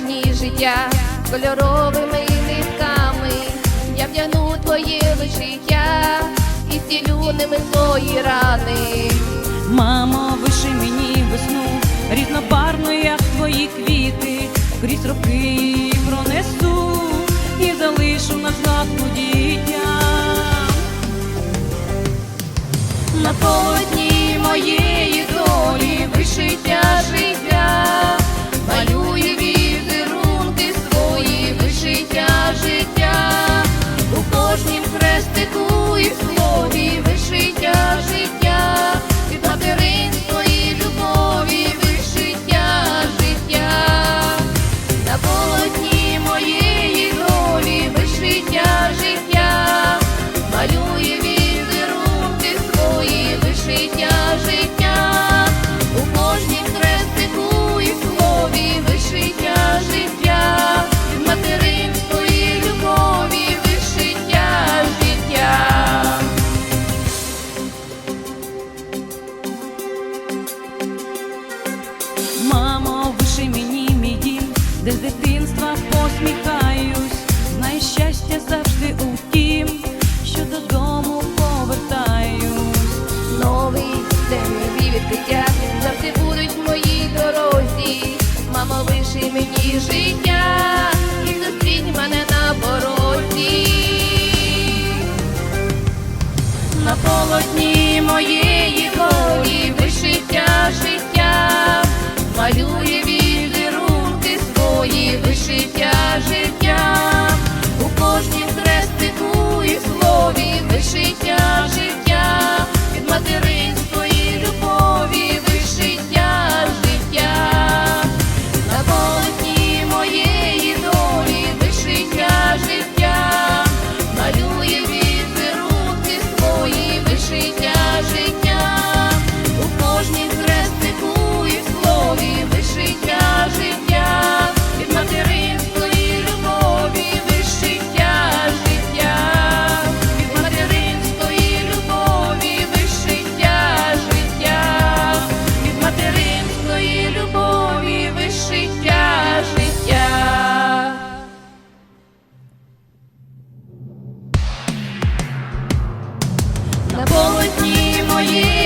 мені життя кольоровими нитками, я вдягну твоє вишиття і цілю ними твої рани. Мамо, виши мені весну, різнобарну, як твої квіти, крізь роки пронесу і залишу на згадку дітям. На полу де з дитинства посміхаюсь, знай щастя завжди у тім, що додому повертаюсь. Новий день нові відкриття завжди будуть в моїй дорозі. Мамо, виши мені життя і зустрінь мене на порозі. На полотні моєї волі вишиття життя малює for you.